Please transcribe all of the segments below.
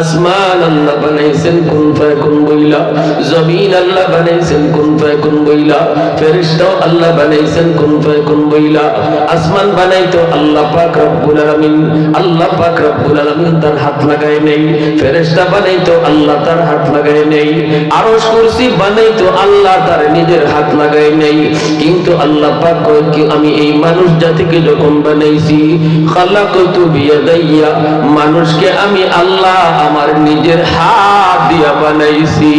আসমান আল্লাহ বানাইছেন, কোন ফায়াকুন বইলা? জমিন আল্লাহ বানাইছেন, কোন ফায়াকুন বইলা? ফেরেশতাও আল্লাহ বানাইছেন, কোন ফায়াকুন বইলা? আসমান বানাইতো আল্লাহ পাক রব্বুল আলামিন, আল্লাহ পাক রব্বুল আলামিন তার হাত লাগায় নেই। ফেরেশতা বানাইতো আল্লাহ তার হাত লাগায় নেই। আরশ কুরসি বানাইতো আল্লাহ তার নিজের হাত লাগায় নেই। কিন্তু আল্লাহ পাক কয় কি, আমি এই মানুষ জাতিকে যখন বানাইছি, খালাকতু বিয়াদাইয়া, মানুষকে আমি আল্লাহ আমার নিজের হাত দিয়া বানাইছি।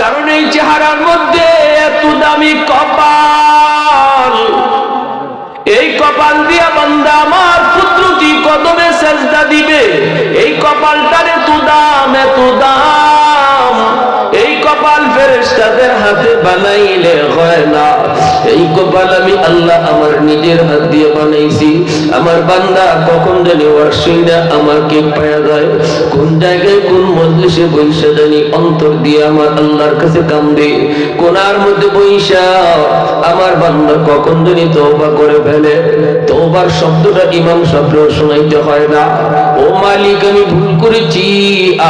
কারণ এই চেহারার মধ্যে এত দামি কপাল। এই কপাল দিয়া বান্দা আমার পুত্রটি কদমে সেজদা দিবে। এই কপালটার এত দাম এত দাম। ফেরেশতাদের হাতে বানাইলে হয় না। এই কপাল আমি আল্লাহ আমার নিজের হাত দিয়ে বানাইছি। আমার বান্দা কখন জানি ওয়ার্ষই আমাকে পাওয়া যায়। কোন জায়গায় কোন মজলিসে বৈশা জানি, অন্তর দিয়ে আমার আল্লাহর কাছে কান্দে। কোনার মধ্যে বৈশা আমার বান্দা কখন জানি তওবা করে ফেলে। তওবার শব্দটা ইমাম সাহেবও শোনাইতে হয় না। ও মালিক, আমি ভুল করেছি,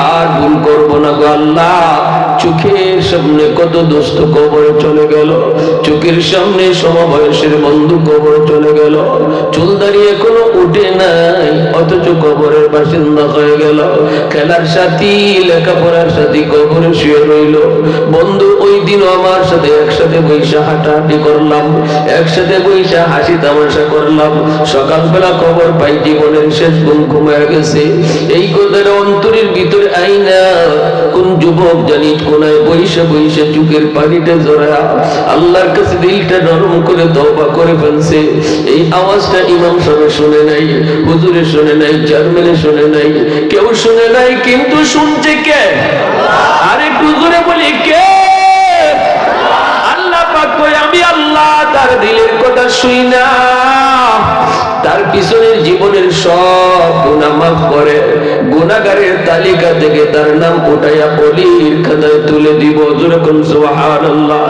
আর ভুল করব না গো আল্লাহ। চোখের সামনে কত দোস্ত কবরে চলে গেল? চোখের সামনে সমবয়সের বন্ধু কবরে চলে গেল। চুল দাঁড়িয়ে কোনো উঠে নাই, অথচ কবরের বাসিন্দা হয়ে গেল। খেলার সাথী, লেখাপড়ার সাথী কবরে শুয়ে রইল। বন্ধু, ওই দিন আমার সাথে একসাথে বৈশা হাঁটাহাঁটি করলাম। একসাথে বৈশা হাসি তামাশা করলাম। সকালবেলা খবর পাই জীবনের শেষ গুম ঘুমায় গেছে। এই কথার অন্তরের ভিতরে আইনা কোন যুবক জানি কোনায় বৈশা বৈশা চুকের পানিটা জড়া। আল্লাহর কাছে দিলটা নরম করে তওবা করে ফেলছে। এই আওয়াজটা ইমাম সাহেব শুনে নাই, হুজুরে শুনে নাই, চেয়ারম্যানে শুনে নাই। কেউ শুনে নাই, কিন্তু শুনছে কে? আরে একটু জোরে বলি, কে আল্লাহ পাক কই আমি আল্লাহ তার দিলের কথা শুই না তার পিছনের জীবনের সব গুণা মাফ করে গুণাগারের তালিকা থেকে তার নাম উঠাইয়া অলির খাতায় তুলে দিব। যেরকম সুবহানাল্লাহ।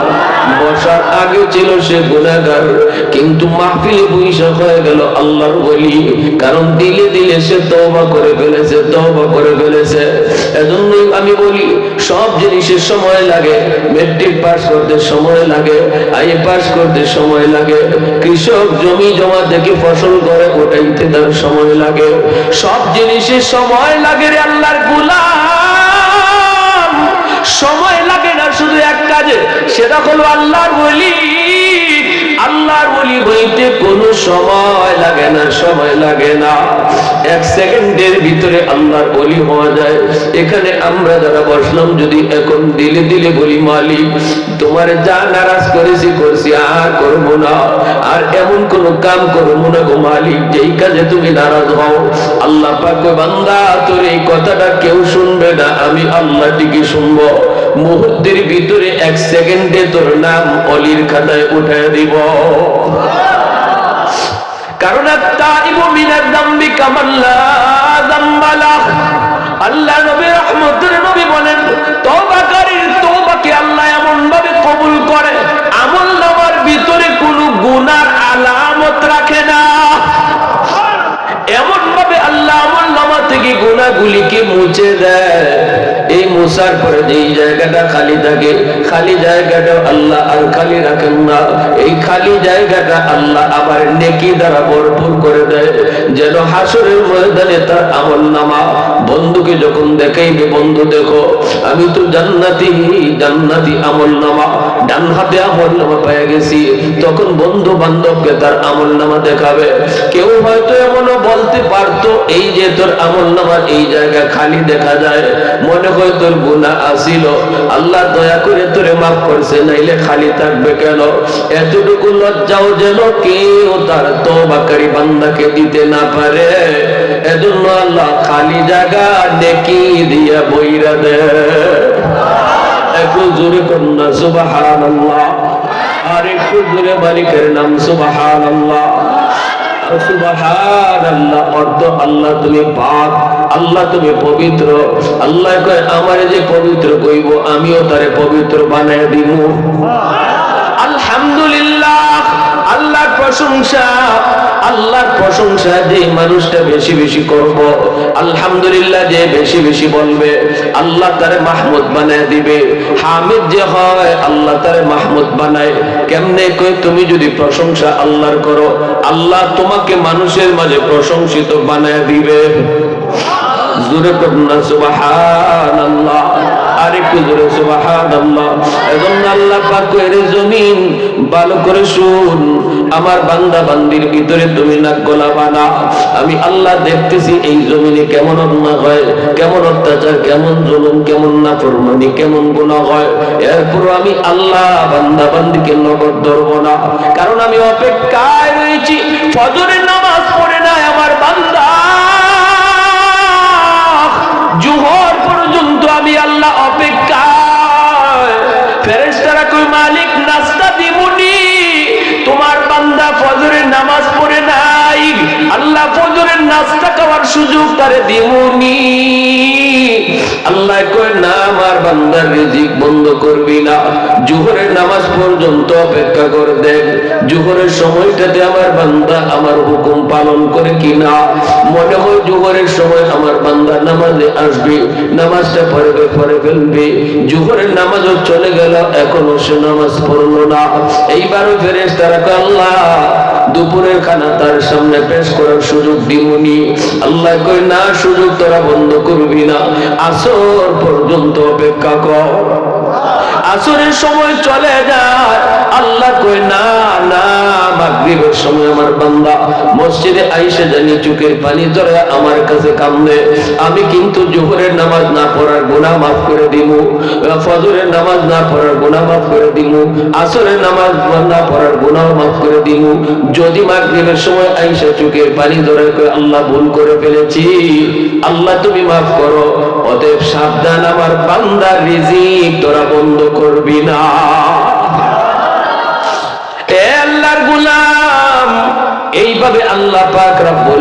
বসার আগে ছিল সে গুনাহগার কিন্তু মাহফিলে বৈশা হয়ে গেল আল্লাহর ওলি। কারণ দিলে দিলে সে তওবা করে ফেলেছে, তওবা করে ফেলেছে। এজন্যই আমি বলি, সব জিনিসের সময় লাগে মেট্রিক পাস করতে সময় লাগে আইএ পাস করতে সময় লাগে। কৃষক জমি জমা থেকে ফসল করে, ওটাইতে তার সময় লাগে। সব জিনিসের সময় লাগে রে আল্লাহর গুলাম। সময় লাগে না শুধু এক কাজে সেটা হলো আল্লাহর বলি আল্লাহর বলি বইতে কোনো সময় লাগে না, সময় লাগে না। এক সেকেন্ডের ভিতরে আল্লাহর বলি হওয়া যায়। এখানে আমরা যারা বসলাম, যদি এখন দিলে দিলে বলি, মালিক, তোমার যা নারাজ করেছি, করছি, আর করব না। আর এমন কোন কাম করব না গো মালিক, যেই কাজে তুমি নারাজ হও। আল্লাহ পাক বান্দা, তোর এই কথাটা কেউ শুনবে না, আমি আল্লাহ ঠিকই শুনব। মুহূর্তের ভিতরে এক সেকেন্ডে তোর নাম অলির খাতায় উঠায় দিব। কারণ মিনাদ দাম্বি কামাল্লা দাম্বালা আল্লাহ নবী রহমতের নবী বলেন তওবাকারীর তওবাকে আল্লাহ এমন ভাবে কবুল করে, আমল নামার ভিতরে কোনো গুনার আলামত রাখে না এমন ভাবে আল্লাহ আমল নামা থেকে গুণাগুলিকে মুছে দেয়? এই মুসার পরে যেই জায়গাটা খালি থাকে, খালি জায়গাটা আল্লাহ আর খালি রাখেন না। এই খালি জায়গাটা আল্লাহ আবার নেকি দ্বারা ভরপুর করে দেয়। যেন হাসরের ময়দানে তার আমল নামা বন্ধুকে যখন দেখাইবে বন্ধু দেখো, আমি তো জান্নাতি জান্নাতি আমল নামা ডান হাতে আমল নামা পেয়ে গেছি। তখন বন্ধু বান্ধবকে তার আমল নামা দেখাবে। কেউ হয়তো এমনও বলতে পারতো, এই যে তোর আমল নামার এই জায়গা খালি দেখা যায়। মনে হয় তোর গুণা আসিল আল্লাহ দয়া করে তোরে মাফ করছে, নাইলে খালি থাকবে কেন? এতটুকু লজ্জাও যেন কেউ তার তবাকারী বান্দাকে দিতে না পারে। এজন্য আল্লাহ খালি জায়গা নেকি দিয়া বইরা দে। একটু জোরে কন্যা আল্লাহ আর একটু জোরে মালিকের নাম আল্লাহ সুবহানাল্লাহ, অর্থ আল্লাহ তুমি পাক আল্লাহ তুমি পবিত্র। আল্লাহ কয়, আমার যে পবিত্র কইব, আমিও তারে পবিত্র বানায় দিব আলহামদুলিল্লাহ আল্লাহ প্রশংসা। আল্লাহর প্রশংসা যে মানুষটা বেশি বেশি করব, আলহামদুলিল্লাহ যে বেশি বেশি বলবে, আল্লাহ তারে মাহমুদ বানায় দিবে। হামিদ যে হয়, আল্লাহ তারে মাহমুদ বানায়। কেমনে কই তুমি যদি প্রশংসা আল্লাহর করো, আল্লাহ তোমাকে মানুষের মাঝে প্রশংসিত বানায় দিবে। জোরে করুন সুবহানাল্লাহ। আরেকটু জোরে এর জমিন ভালো করে শুন। আমার বান্দা বান্দির ভিতরে তুমি নাক গলাবা না। আমি আল্লাহ দেখতেছি এই জমিনে কেমন অন্যায় হয়, কেমন অত্যাচার, কেমন জুলুম, কেমন নাফরমানি, কেমন গুনাহ হয়। এরপর আমি আল্লাহ বান্দা বান্দিকে নগদ ধরব না। কারণ আমি অপেক্ষায় রয়েছি। ফজরের নামাজ পড়ে নাই আমার বান্দা। জুহর পর্যন্ত আমি আল্লাহ অপেক্ষা ফেরেস্তারা কই মালিক আল্লাহ ফজরের নাস্তা খাওয়ার সুযোগ তারে দিমুনি আল্লাহ কই না, আমার বান্দার রিজিক বন্ধ করবি না। জুহরের নামাজ পর্যন্ত অপেক্ষা করে, দেখ। জুহরের সময়টাতে আমার বান্দা আমার হুকুম পালন করে কিনা। মনে হয় জুহরের সময় আমার বান্দা নামাজে আসবে, নামাজটা পড়বে পরে ফেলবে। জুহরের নামাজও চলে গেল, এখনও সে নামাজ পড়ল না। এইবারও ফেরেস তারা আল্লাহ দুপুরের খানা তার সামনে পেশ করার সুযোগ দিমুনি। আল্লাহ কই না, সুযোগ তোরা বন্ধ করবি না। আসর পর্যন্ত অপেক্ষা কর। আসরের সময় চলে যায়। আল্লাহ কই না না, মাগরিবের সময় আমার বান্দা মসজিদে আইসে জানি চোখের পানি ধরে আমার কাছে কান্দে আমি কিন্তু জোহরের নামাজ না পড়ার গুনাহ মাফ করে দিব ফজরের নামাজ না পড়ার গুনাহ মাফ করে দিব আসরের নামাজ না পড়ার গুনাহ মাফ করে দিব যদি মাগরিবের সময় আইসা চোখের পানি ধরে কই আল্লাহ ভুল করে ফেলেছি, আল্লাহ তুমি মাফ করো অতএব সাবধান আমার বান্দার রিজিক তোরা বন্ধ করবি না। এ আল্লাহর গুলাম, এইভাবে আল্লাহ পাক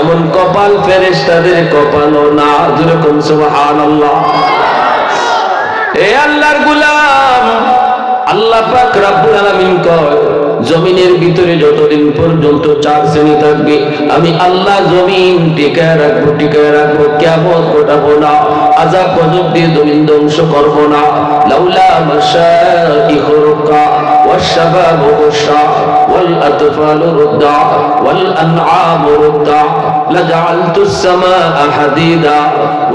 এমন কপাল ফেরেশতাদের কপালও না। যেরকম সুবহানাল্লাহ। এ আল্লাহর গোলাম, আল্লাহ পাক রব্বুল আলামিন কয়, জমিনের ভিতরে যতদিন পর্যন্ত চার শ্রেণি থাকবে, আমি আল্লাহ জমিন টিকায় রাখব টিকায় রাখব কেমন ঘটাবো না আজাব গজব দিয়ে জমিন ধ্বংস করব না। লাউলা মাশাইখুরকা والشباب غشا والأطفال رضع والأنعام رضع لجعلت السماء حديدا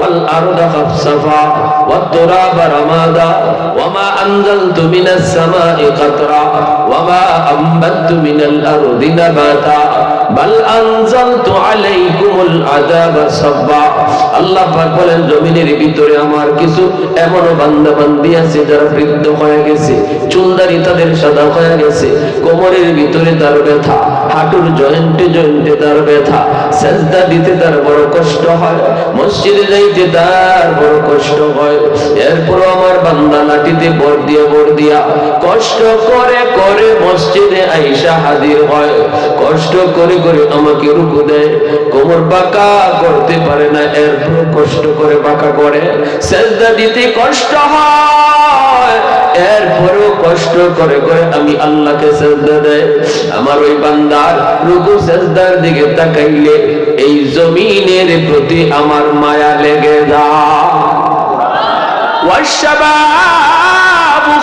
والأرض خفصفا والتراب رمادا وما أنزلت من السماء قطرا وما أنبت من الأرض نباتا بل أنزلت আযাবা সাব্বা। আল্লাহ পাক বলেন, জমিনের ভিতরে আমার কিছু এমনও বান্দা বান্দি আছে যারা বৃদ্ধ হয়ে গেছে, চুলদারি তাদের সাদা হয়ে গেছে, কোমরের ভিতরে তার ব্যথা। হাঁটুর জয়েন্টে জয়েন্টে তার ব্যথা, সেজদা দিতে তার বড় কষ্ট হয়, মসজিদে যাইতে তার বড় কষ্ট হয়। এরপর আমার বান্দা লাঠিতে বর দিয়া বর দিয়া কষ্ট করে করে মসজিদে আইসা হাজির হয়। কষ্ট করে করে আমাকে রুকু দেয়, কোমর বাঁকা করতে পারে না, এরপর কষ্ট করে বাঁকা করে, সেজদা দিতে কষ্ট হয়, এরপরেও কষ্ট করে করে আমি আল্লাহকে সেজদা দেয়। আমার ওই বান্দার রুকু সেজদার দিকে তাকাইলে এই জমিনের প্রতি আমার মায়া লেগে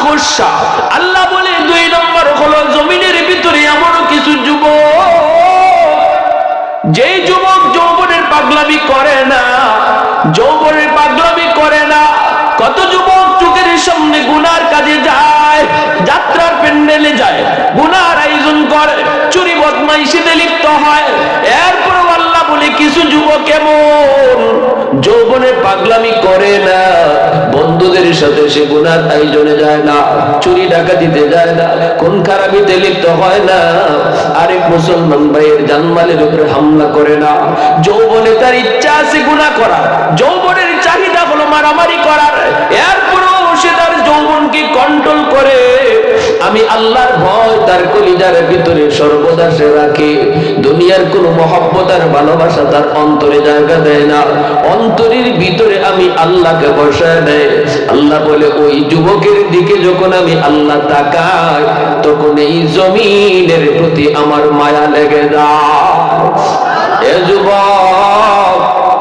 খুশা। আল্লাহ বলে, দুই নম্বর হলো জমিনের ভিতরে এমন কিছু যুবক, যেই যুবক যৌবনের পাগলামি করে না, যৌবনের পাগলামি করে না। কত যুবক চোখের সামনে গুনার প্যান্ডেলে যায়। গুনার আয়োজন করে, চুরি বদমাইশিতে লিপ্ত হয়। এরপর আল্লাহ বলে, কিছু যুবক এমন যৌবনে পাগলামি করে না। বন্ধুদের সাথে সে গুনার আয়োজনে যায় না, চুরি ডাকাতিতে যায় না কোন খারাপিতে লিপ্ত হয় না। আরেক মুসলমান ভাইয়ের জানমালের উপরে হামলা করে না। যৌবনে তার ইচ্ছা আছে গুণা করা যৌবনের চাহিদা হলো মারামারি করার। এরপরও সে তার যৌবনকে কন্ট্রোল করে আমি আল্লাহর ভয় তার কলিজার ভিতরে সর্বদা সে রাখে। দুনিয়ার কোন মহব্বত আর ভালোবাসা তার অন্তরে জায়গা দেয় না। অন্তরের ভিতরে আমি আল্লাহকে বসায় দেয়। আল্লাহ বলে, ওই যুবকের দিকে যখন আমি আল্লাহ তাকাই, তখন এই জমিনের প্রতি আমার মায়া লেগে যায়। এ যুবক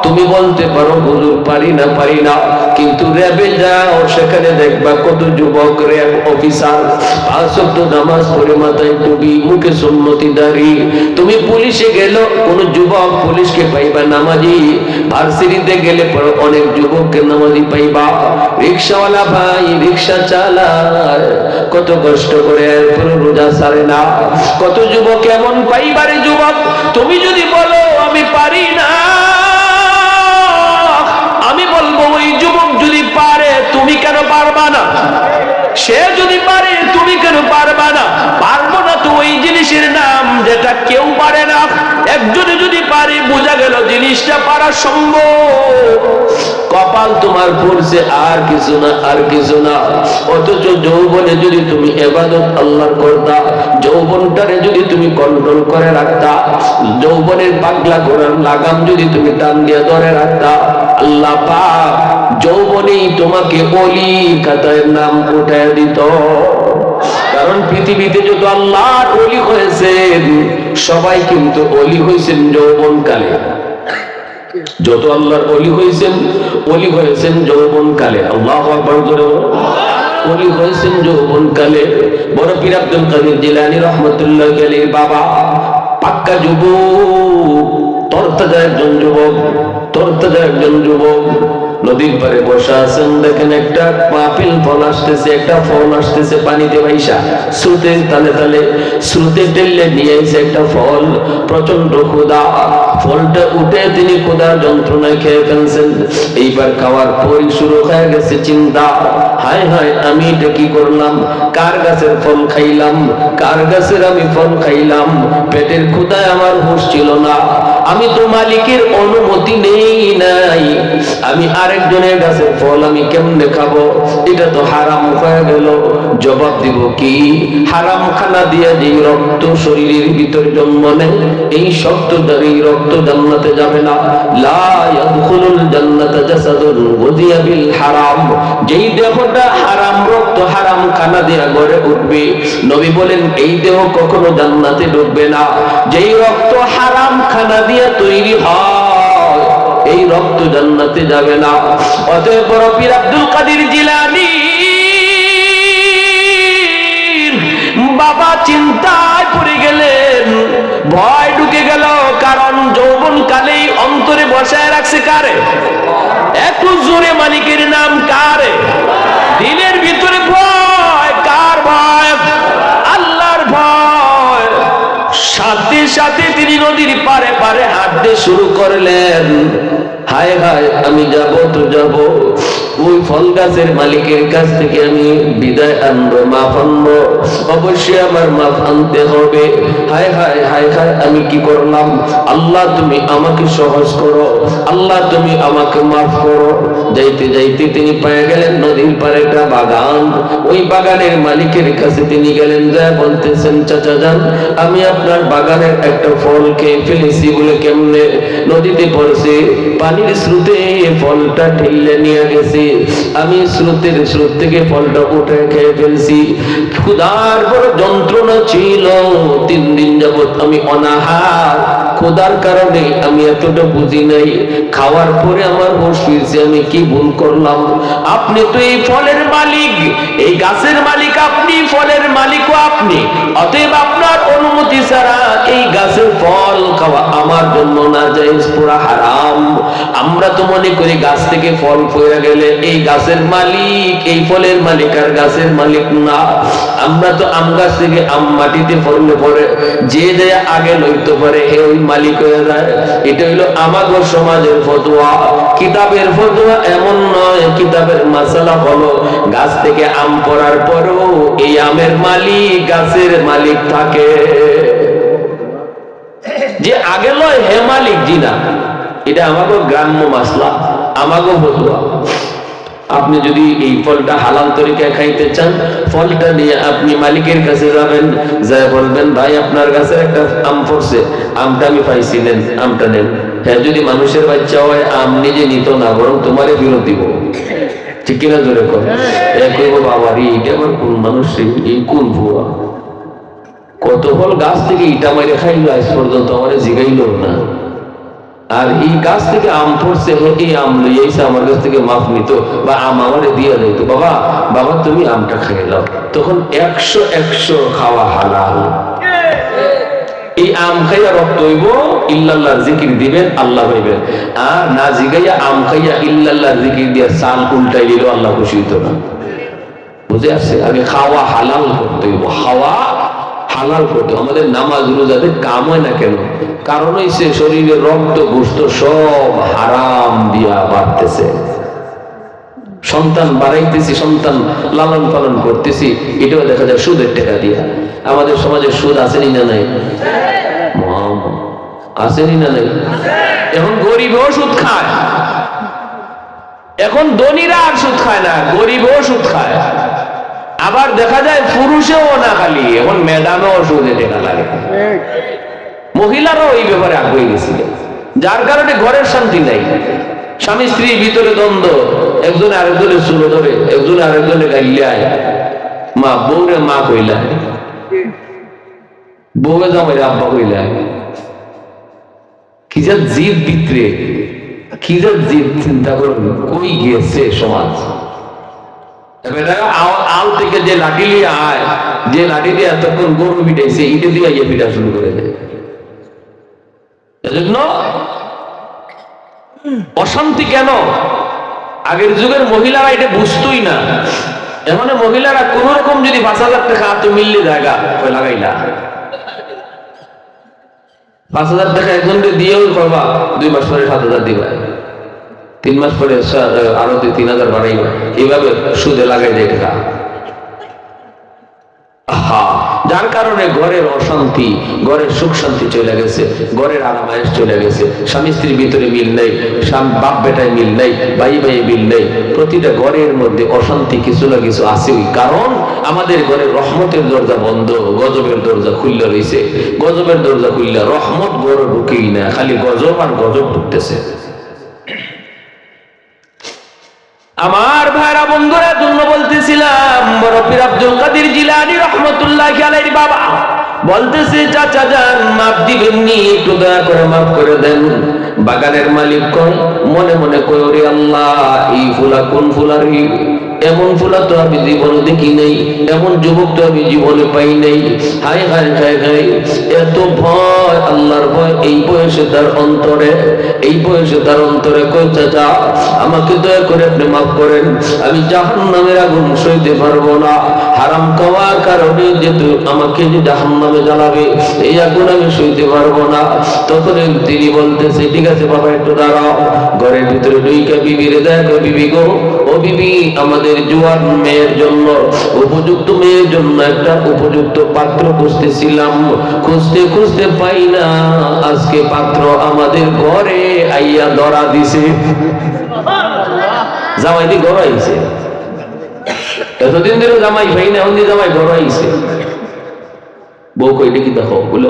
তুমি বলতে পারো, হুজুর, পারি না পারি না। কিন্তু র্যাবে যাও সেখানে দেখবা কত যুবক, র্যাব অফিসার, পাঁচ ওয়াক্ত নামাজ পড়ে মাথায় টুপি, মুখে সুন্নতি দাড়ি। তুমি পুলিশে গেল, কোন যুবক পুলিশকে পাইবা নামাজি। ভার্সিটিতে গেলে পরে অনেক যুবককে নামাজি পাইবা। রিক্সাওয়ালা ভাই, রিক্সা চালায়। কত কষ্ট করে এরপরে রোজা সারে না। কত যুবক এমন পাইবারে যুবক, তুমি যদি বলো, আমি পারি না। যেটা কেউ পারে না, একজনে যদি পারে, বোঝা গেল জিনিসটা পারা সম্ভব। কপাল তোমার পড়ছে, আর কিছু না, আর কিছু না। অথচ যৌবনে যদি তুমি এবাদত আল্লাহর করতা, যৌবনটারে যদি তুমি কন্ট্রোল করে রাখতা, যৌবনের পাগলা করার লাগাম যদি তুমি টান দিয়ে ধরে রাখতা, আল্লাহ পাক যৌবনেই তোমাকে অলি কাতার নাম উঠায় দিত। কারণ পৃথিবীতে যত আল্লাহর অলি হয়েছেন, সবাই কিন্তু অলি হয়েছেন যৌবন কালে যত আল্লাহর অলি হয়েছেন অলি হয়েছেন যৌবন কালে আল্লাহ করে অলি হয়েছেন বড় পীর আব্দুল কাদের জিলানী রহমতুল্লাহ বাবা, পাক্কা যুবক, তরতাজা একজন যুবক, তরতাজা একজন যুবক। নদীর পারে বসে আছেন, দেখেন একটা পাপিল ফল আসতেছে, একটা ফল আসতেছে পানিতে ভাইসা। স্রোতে তালে তালে, স্রোতে টেললে নিয়ে এসে একটা ফল প্রচণ্ড ক্ষুদা ফলটা উঠে তিনি ক্ষুদার যন্ত্রণায় খেয়ে ফেলছেন। এইবার খাওয়ার পরই শুরু হয়ে গেছে চিন্তা। হায় হায়, আমি এটা কি করলাম? কার গাছের ফল খাইলাম? কার গাছের আমি ফল খাইলাম? পেটের ক্ষুদায় আমার হুঁশ ছিল না। আমি তো মালিকের অনুমতি নেই নাই। আমি আরেকজনের গাছের ফল আমি কেমনে খাব? এটা তো হারাম হয়ে গেল। জবাব দিব, কি? হারাম খানা দিয়ে যে রক্ত শরীরের ভিতরে জন্ম নেয়, এই শক্ত এই রক্ত জান্নাতে যাবে না। জান্নাতা জাসাদুন বিল হারাম। যেই দেহটা হারাম, রক্ত হারাম খানা দিয়া গড়ে উঠবে। নবী বলেন, এই দেহ কখনো জান্নাতে ঢুকবে না। যেই রক্ত হারাম খানা দিয়ে তৈরি হয় রক্ত জান্নাতে যাবে না। অতএব পীর আব্দুল কাদের জিলানী বাবা চিন্তায় পড়ে গেলেন। ভয় ঢুকে গেল, কারণ যৌবন কালেই অন্তরে বসায় রাখছে কারে? একটু জোরে মালিকের নাম কারে? দিনের ভিতরে ভয়, কার ভয়? আল্লাহর ভয়। সাথে সাথে তিনি নদীর পারে পারে হাঁটতে শুরু করলেন। হায় হায়, আমি যাব তো যাব ওই ফল গাছের মালিকের কাছ থেকে আমি বিদায় আনব, মা আনব অবশ্যই আমার মাফ আনতে হবে। হায় হায় হায় হায়, আমি কি করলাম? আল্লাহ তুমি আমাকে সহজ করো। আল্লাহ তুমি আমাকে মাফ করো। যাইতে যাইতে তিনি পেয়ে গেলেন নদীর পারে একটা বাগান। ওই বাগানের মালিকের কাছে তিনি গেলেন যা বলতেছেন, চাচা যান, আমি আপনার বাগানের একটা ফল খেয়ে ফেলেছি বলে কেমনে? নদীতে পড়ছে, পানির স্রোতে এই ফলটা ঠেললে নিয়ে গেছে। আমি স্রোতের স্রোত থেকে ফলটা উঠে খেয়ে ফেলছি। ক্ষুধার বড় যন্ত্রণা ছিল। তিন দিন যাবৎ আমি অনাহার। ক্ষুধার কারণে আমি এতটা বুঝি নাই। খাওয়ার পরে আমার হোশ ফিরছে আমি কি ভুল করলাম। আপনি তো এই ফলের মালিক। এই গাছের মালিক আপনি, ফলের মালিকও আপনি। অতএব আপনার অনুমতি ছাড়া এই গাছের ফল খাওয়া আমার জন্য না যায় পুরা হারাম। আমরা তো মনে করি গাছ থেকে ফল পড়ে গেলে এই গাছের মালিক, এই ফলের মালিক আর গাছের মালিক না। আমরা তো আম গাছ থেকে আম মাটিতে পড়লে পরে যে দেয় আগে লইতে পারে হে মালিক হয়ে যায়। এটা হইল আমাগো সমাজের ফতোয়া। কিতাবের ফতোয়া এমন নয়, কিতাবের মাসালা হলো গাছ থেকে আম পড়ার পরও এই আমের মালিক গাছের মালিক থাকে। যে আগে লয় হে মালিক জিনা, এটা আমাকে গ্রাম্য মাসলা আমাকে ফতুয়া। আপনি যদি এই ফলটা হালাল তরিকায় খাইতে চান, ফলটা নিয়ে আপনি মালিকের কাছে যাবেন যাই বলবেন, ভাই, আপনার কাছে একটা আম পড়ছে, আমটা আমি পাইছি, নেন, আমটা নেন। হ্যাঁ যদি মানুষের বাচ্চা হয়, আম নিজে নিত না, বরং তোমারে ফেরত দিব। ঠিক কিনা জোরে কর বাবা রে, এটা আমার কোন মানুষ এই কোন ভুয়া? কত ফল গাছ থেকে ইটা মারে খাইলো, আজ পর্যন্ত আমার জিগাইল না। আর এই গাছ থেকে আম পড়ছে এই আম লইয়াইছে আমার কাছ থেকে মাফ নিত বা আম আমারে দিয়ে দিত। বাবা বাবা, তুমি আমটা খাইলাও তখন একশো একশো খাওয়া হালাল। এই আম খাইয়া রক্ত হইব, ইল্লাল্লাহ জিকির দিবেন, আল্লাহ হইবেন। আর না জিগাইয়া আম খাইয়া ইল্লাল্লাহ জিকির দিয়া সাল উল্টাই দিল আল্লাহ খুশি হইতো না। বুঝে আসছে? আগে খাওয়া হালাল করতে হইব। খাওয়া হালাল করতে আমাদের নামাজ রোজাতে কাম হয় না কেন? কারণ হইছে শরীরে রক্ত, গোস্ত সব হারাম দিয়া বাড়তেছে। সন্তান বাড়াইতেছি, সন্তান লালন পালন করতেছি, এটাও দেখা যায় সুদের টাকা দিয়া। আমাদের সমাজে সুদ আসেনি না নাই? আসেনি না নাই? এখন গরিবও সুদ খায়। এখন ধনীরা আর সুদ খায় না, গরিবও সুদ খায়। আবার দেখা যায় পুরুষেও না খালি, এখন ম্যাডামও সুদে টেকা লাগে। মহিলারাও এই ব্যাপারে আগ্রহী গেছিল যার কারণে ঘরের শান্তি নাই। স্বামী স্ত্রীর ভিতরে দ্বন্দ্ব, একজনে আরেকজনের চুলো ধরে, একজনে আরেকজনে গাইলায় মা, বউরে মা কইলায় বউয়ে জামাইরে আব্বা কইলায় কি যা জীব ভিতরে, কি যা জীব চিন্তা করুন, কই গিয়েছে সমাজ? আল- থেকে যে লাঠি লিয়ে আয়, যে লাঠি দিয়ে গরু পিটাইছে, ইটে দিয়ে ইয়ে পিটা শুরু করে অশান্তি কেন? আগের যুগের মহিলারা এটা বুঝতোই না। এখন মহিলারা কোন রকম যদি পাঁচ হাজার টাকা হাতে মিললে জায়গা লাগাইলা। পাঁচ হাজার টাকা একজনকে দিয়েও করবা, দুই মাস পরে সাত হাজার দিবা। তিন মাস পরে আরও দুই তিন হাজার বাড়াইবা। এইভাবে সুদে লাগাই দেয় টাকা যার কারণে ঘরের অশান্তি, ঘরের সুখ শান্তি চলে গেছে, ঘরের আরামায়েশ চলে গেছে। স্বামী স্ত্রীর ভিতরে মিল নেই বাপ বেটায় মিল নেই, ভাই ভাই মিল নেই। প্রতিটা ঘরের মধ্যে অশান্তি কিছু না কিছু আছেই কারণ আমাদের ঘরে রহমতের দরজা বন্ধ, গজবের দরজা খুললে রয়েছে গজবের দরজা খুললে রহমত ঘরে ঢুকেই না, খালি গজব আর গজব ঢুকতেছে। আমার ভাইরা বন্ধুরা, জন্য বলতেছিলাম, বড় পীর আব্দুল কাদের জিলানি রহমতুল্লাহ আলাইহির বাবা। বলতেছে, চাচা যান, মাপ দিবেন নি, একটু দয়া করে মাপ করে দেন। বাগানের মালিক কয়, মনে মনে কয় আল্লাহ, এই ফুলা কোন ফুলারি এমন ফুলা তো আমি জীবনে দেখি নাই, এমন যুবক তো আমি জীবনে পাই নাই। হাই হাই হাই হাই এত ভয়, আল্লাহর ভয়, এই বয়সে তার অন্তরে, এই বয়সে তার অন্তরে কই চাচা, আমাকে দয়া করে আপনি মাফ করেন, আমি জাহান নামের আগুন সইতে পারব না। হারাম খাওয়ার কারণে যেহেতু আমাকে যে জাহান নামে জ্বালাবে, এই আগুন আমি সইতে পারব না। তখন তিনি বলতেছে, ঠিক আছে, বাবা, একটু দাঁড়াও, ঘরের ভিতরে দুইকা বিবিরে, দেখো বিবি গো। ও বিবি, আমাদের জোয়ান মেয়ের জন্য, উপযুক্ত মেয়ের জন্য একটা উপযুক্ত পাত্র খুঁজতেছিলাম। খুঁজতে খুঁজতে পাই না, আজকে পাত্র আমাদের ঘরে আইয়া ধরা দিছে। জামাই দি ঘর আইছে। এতদিন ধরে জামাই ভাই না দিয়ে জামাই ঘর আইছে। বউ কইলে কি দেখো? বলে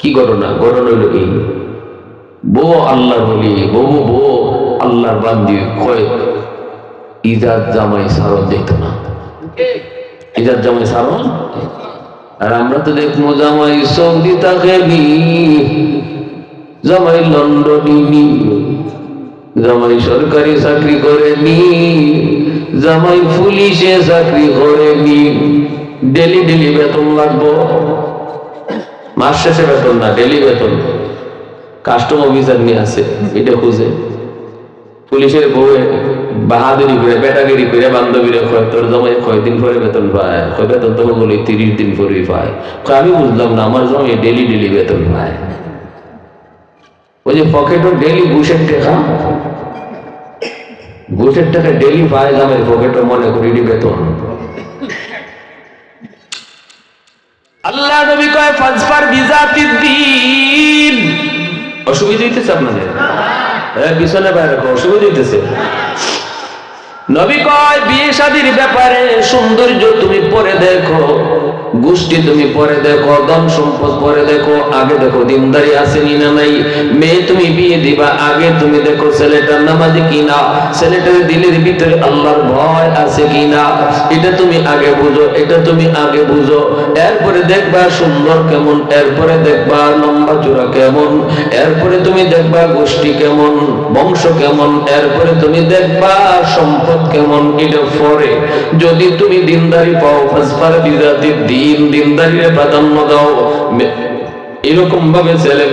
কি ঘটনা? ঘটনা হইল এই বউ আল্লাহর বলি, বউ বউ আল্লাহর বান্দি, কয় ইজাদ জামাই সারণ যেত না। ইজাদ জামাই সারণ? আর আমরা তো দেখব জামাই সৌদি তাকেনি জামাই লন্ডনি জামাই সরকারি চাকরি করেনি, জামাই পুলিশে চাকরি করেনি। ডেলি ডেলি বেতন লাগবো। মাস শেষে বেতন না, ডেলি বেতন। কাস্টম অফিসার নিয়ে আছে এটা খুঁজে। পুলিশের বউয়ে বাহাদুরি করে, বেটাগিরি করে, বান্ধবীরে কয়, তোর জমাই কয়দিন পরে বেতন পায়? কয়, বেতন তো বলি তিরিশ দিন পরেই পায়। আমি বুঝলাম না, আমার জমাই ডেলি ডেলি বেতন পায়। ওই যে পকেটও ডেলি ঘুষের টাকা ঘুষের টাকা ডেলি পায় জামাই পকেটও মনে করি এটি বেতন। আল্লাহ নবী কয় ফাজফার বিজাতির দিন। অসুবিধা হইতেছে আপনাদের? হ্যাঁ পিছনে বাইরে অসুবিধা হইতেছে। নবী কয়, বিয়ে শাদির ব্যাপারে সৌন্দর্য তুমি পরে দেখো, গোষ্ঠী তুমি পরে দেখো, ধন সম্পদ পরে দেখো, আগে দেখো দিনদারি আসেনি না নাই? মেয়ে তুমি বিয়ে দিবা, আগে তুমি দেখো ছেলেটার নামাজি কিনা, ছেলেটার দিলের ভিতরে আল্লাহর ভয় আছে কিনা? এটা তুমি আগে বুঝো, এটা তুমি আগে বুঝো। এরপরে দেখবা সুন্দর কেমন, এরপরে দেখবা লম্বা চূড়া কেমন, এরপরে তুমি দেখবা গোষ্ঠী কেমন, বংশ কেমন, এরপরে তুমি দেখবা সম্পদ কেমন এটা পরে? যদি তুমি দিনদারি পাও ফাসফার বিদাতি দিন, দিনদারিরে প্রাধান্য দাও এরকম ভাবে ছেলে